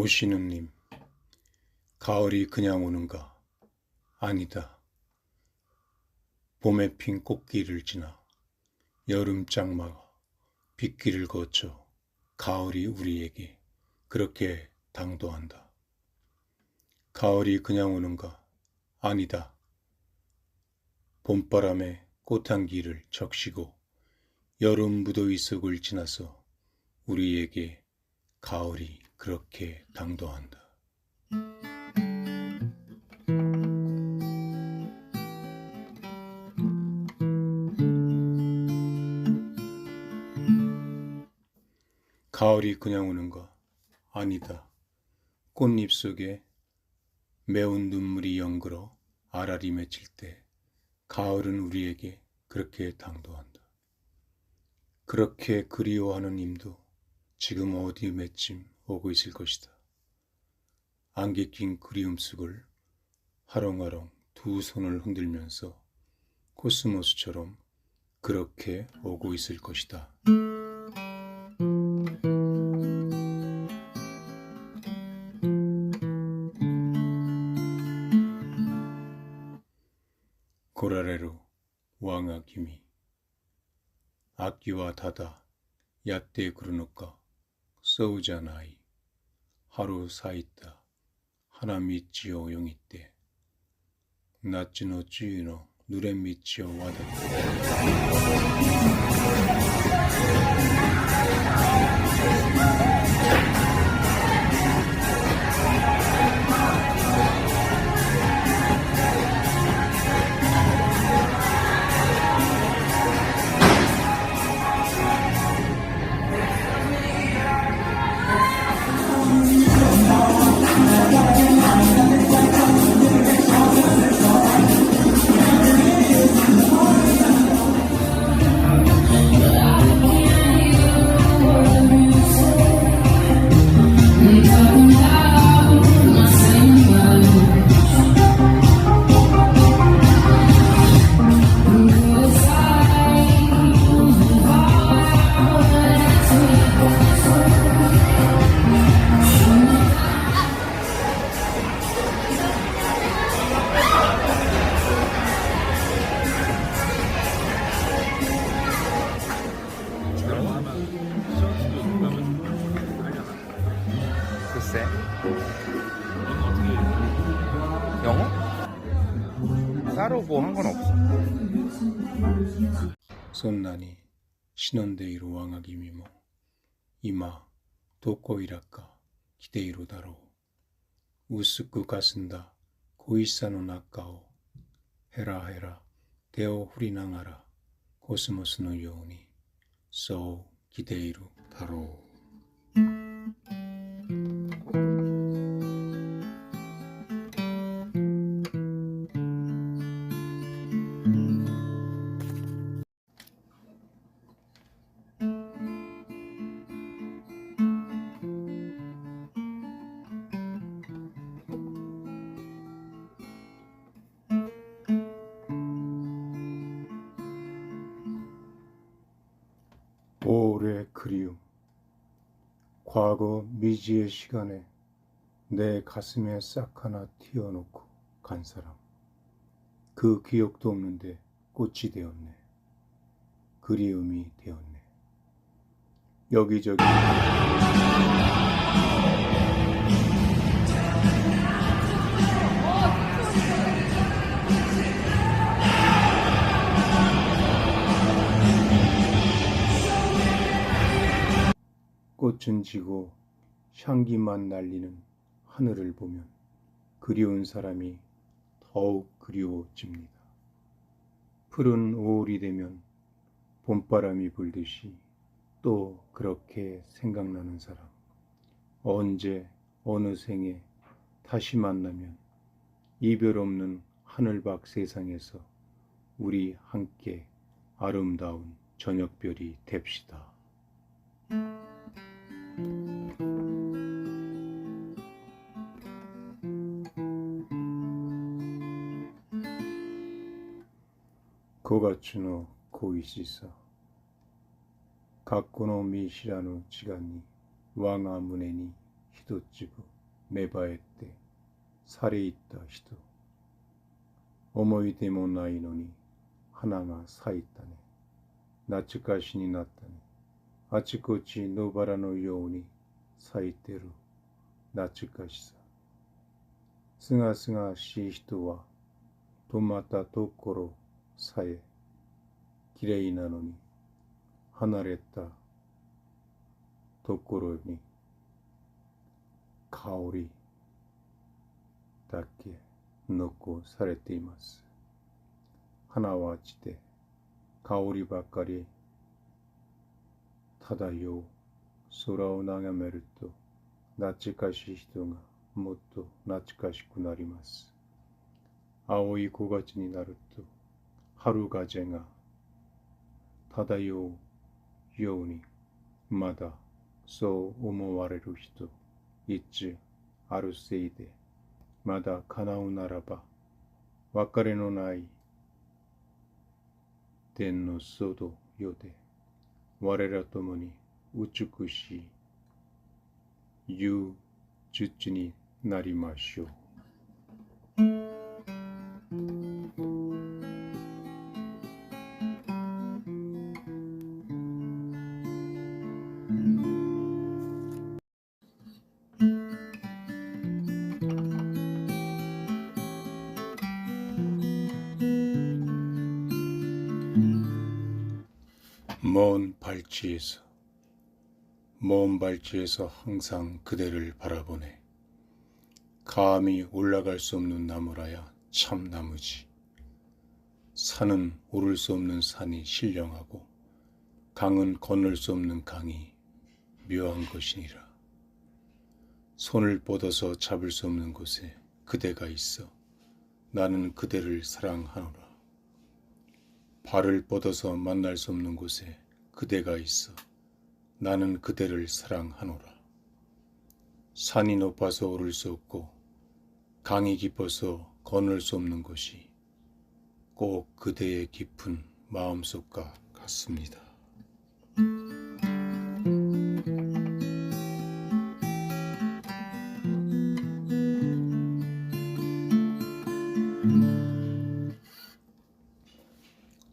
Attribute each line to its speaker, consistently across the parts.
Speaker 1: 오시는 님, 가을이 그냥 오는가? 아니다. 봄에 핀 꽃길을 지나 여름 장마가 빗길을 거쳐 가을이 우리에게 그렇게 당도한다. 가을이 그냥 오는가? 아니다. 봄바람에 꽃향기를 적시고 여름 무더위 속을 지나서 우리에게 가을이 그렇게 당도한다. 가을이 그냥 오는가? 아니다. 꽃잎 속에 매운 눈물이 연그러 알알이 맺힐 때 가을은 우리에게 그렇게 당도한다. 그렇게 그리워하는 님도 지금 어디 맺힘 오고 있을 것이다. 안개 낀 그리움 속을 하렁하렁 두 손을 흔들면서 코스모스처럼 그렇게 오고 있을 것이다. 고라레로 왕아 기미 악기와 다다 야떼 구르누까 써우자나이 春咲いた花道をよぎって夏の露の濡れ道を渡って。
Speaker 2: 글쎄. 영어? 따로 뭐 한 건 없어.
Speaker 1: 손나니 신원데이로 왕아기미모 이마 도코이라까 기데이로다로 우스쿠 가슨다 고이사노 나카오 헤라 헤라 데오 후리나가라 코스모스노 요니 소 기데이로 다 로 오래 그리움. 과거 미지의 시간에 내 가슴에 싹 하나 튀어놓고 간 사람. 그 기억도 없는데 꽃이 되었네. 그리움이 되었네. 여기저기 꽃은 지고 향기만 날리는 하늘을 보면 그리운 사람이 더욱 그리워집니다. 푸른 5월이 되면 봄바람이 불듯이 또 그렇게 생각나는 사람. 언제 어느 생에 다시 만나면 이별 없는 하늘밖 세상에서 우리 함께 아름다운 저녁별이 됩시다 .5 月の恋しさ。過去の見知らぬ血がに我が胸に一粒芽生えてされいった人。思い出もないのに花が咲いたね。懐かしになったね。あちこち野バラのように咲いてる。懐かしさ。すがすがしい人は止まったところさえきれいなのに離れたところに香りだけ残されています。花は散って香りばかり漂う空を眺めると懐かしい人がもっと懐かしくなります。青い5月になると春風が漂うようにまだそう思われる人一あるせいでまだ叶うならば別れのない天の外よで我らともに美しい勇術になりましょう。 먼 발치에서 먼 발치에서 항상 그대를 바라보네. 감히 올라갈 수 없는 나무라야 참 나무지. 산은 오를 수 없는 산이 신령하고 강은 건널 수 없는 강이 묘한 것이니라. 손을 뻗어서 잡을 수 없는 곳에 그대가 있어 나는 그대를 사랑하노라. 발을 뻗어서 만날 수 없는 곳에 그대가 있어 나는 그대를 사랑하노라. 산이 높아서 오를 수 없고 강이 깊어서 건널 수 없는 곳이 꼭 그대의 깊은 마음속과 같습니다.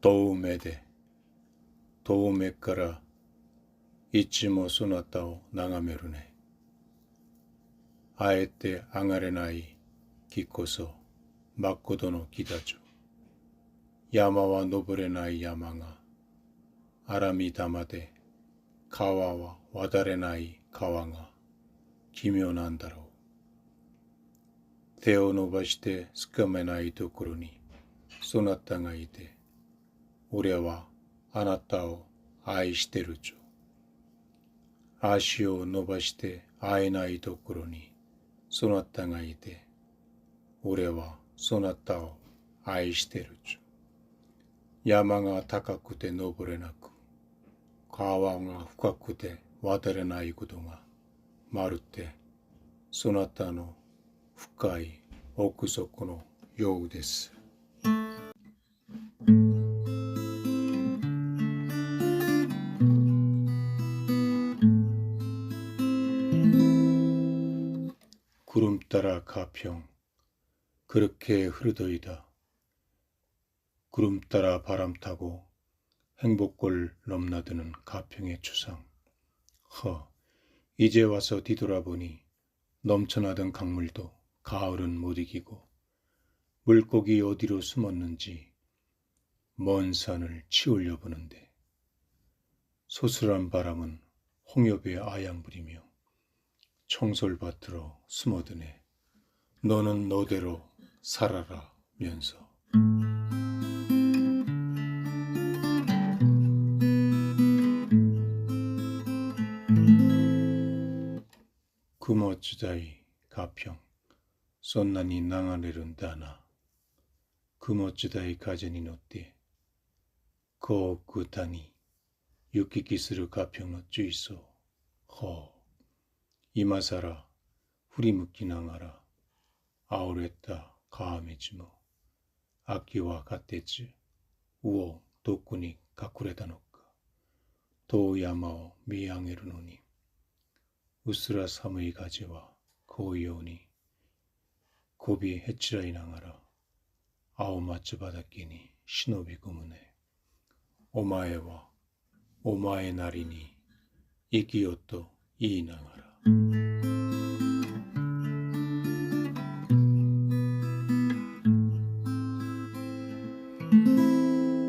Speaker 1: 도우메데 遠目からいつもそなたを眺めるね。あえて上がれない木こそ、真っことの木たち。山は登れない山が、荒み玉で、川は渡れない川が、奇妙なんだろう。手を伸ばしてつかめないところに、そなたがいて、俺はあなたを愛してるちょ。足を伸ばして会えないところにそなたがいて、俺はそなたを愛してるちょ。山が高くて登れなく、川が深くて渡れないことが、まるでそなたの深い奥底のようです。 구름 따라 가평 그렇게 흐르더이다. 구름 따라 바람 타고 행복골 넘나드는 가평의 추상. 허, 이제 와서 뒤돌아보니 넘쳐나던 강물도 가을은 못 이기고 물고기 어디로 숨었는지 먼 산을 치울려 보는데 소슬한 바람은 홍엽의 아양 부리며 청솔밭으로 숨어드네. 너는 너대로 살아라 면서. 구머츠다이 가평 쏜나니 낭아레룬 다나 구머츠다이 가제니 노띠 고쿠타니 유키키스르 가평 노 쭈이소 허 今さら振り向きながら煽れた川道も秋は果てず魚どこに隠れたのか遠山を見上げるのにうすら寒い風は紅葉にこびへちらいながら青松畑に忍び込むね。お前はお前なりに生きよと言いながら。Música